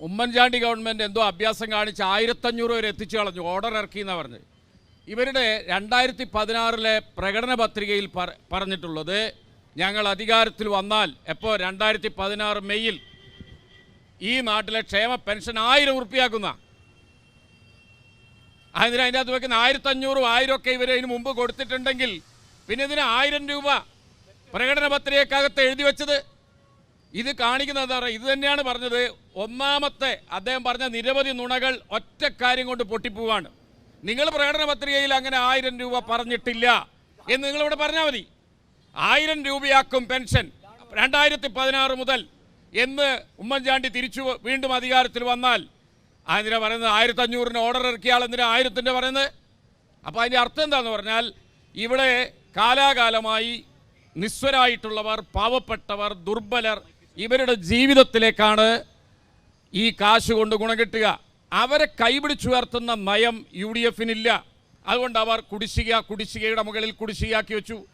Oommen Chandy government എന്തോ അഭ്യാസം കാണിച്ച് ആയിരത്തഞ്ഞൂറ് വരെ എത്തിച്ചു കളഞ്ഞു. ഓർഡർ ഇറക്കി എന്നാണ് പറഞ്ഞത്. ഇവരുടെ രണ്ടായിരത്തി പതിനാറിലെ പ്രകടന പത്രികയിൽ പറഞ്ഞിട്ടുള്ളത് ഞങ്ങൾ അധികാരത്തിൽ വന്നാൽ എപ്പോൾ രണ്ടായിരത്തി പതിനാറ് മെയ്യിൽ ഈ നാട്ടിലെ ക്ഷേമ പെൻഷൻ ആയിരം ഉറുപ്പിയാക്കുന്ന. അതിന് അതിന്റെ അകത്ത് വെക്കുന്ന ആയിരത്തഞ്ഞൂറും ആയിരം ഒക്കെ ഇവർ അതിന് മുമ്പ് കൊടുത്തിട്ടുണ്ടെങ്കിൽ പിന്നെ ഇതിന് ആയിരം രൂപ പ്രകടന പത്രികക്കകത്ത് എഴുതി വെച്ചത് ഇത് കാണിക്കുന്നത് എന്താ പറയുക? ഇത് തന്നെയാണ് പറഞ്ഞത് ഒന്നാമത്തെ അദ്ദേഹം പറഞ്ഞ നിരവധി നുണകൾ ഒറ്റ കാര്യം കൊണ്ട് പൊട്ടിപ്പോവാണ്. നിങ്ങൾ പ്രകടന പത്രികയിൽ അങ്ങനെ ആയിരം രൂപ പറഞ്ഞിട്ടില്ല എന്ന് നിങ്ങളിവിടെ പറഞ്ഞാൽ മതി. ആയിരം രൂപയാക്കും പെൻഷൻ. രണ്ടായിരത്തി പതിനാറ് മുതൽ എന്ന് ഉമ്മൻചാണ്ടി തിരിച്ചു വീണ്ടും അധികാരത്തിൽ വന്നാൽ അതിനാ പറയുന്നത്? ആയിരത്തി അഞ്ഞൂറിന് ഓർഡർ ഇറക്കിയാൽ എന്തിനാ ആയിരത്തിന്റെ പറയുന്നത്? അപ്പോൾ അതിന്റെ അർത്ഥം എന്താണെന്ന് പറഞ്ഞാൽ ഇവിടെ കാലാകാലമായി നിസ്വരായിട്ടുള്ളവർ പാവപ്പെട്ടവർ ദുർബലർ ഇവരുടെ ജീവിതത്തിലേക്കാണ് ഈ കാശ് കൊണ്ട് ഗുണം കിട്ടുക. അവരെ കൈപിടിച്ചുയർത്തുന്ന നയം യു ഡി എഫിനില്ല. അതുകൊണ്ട് അവർ കുടിശ്ശിക കുടിശ്ശികയുടെ മുകളിൽ കുടിശ്ശികയാക്കി വെച്ചു.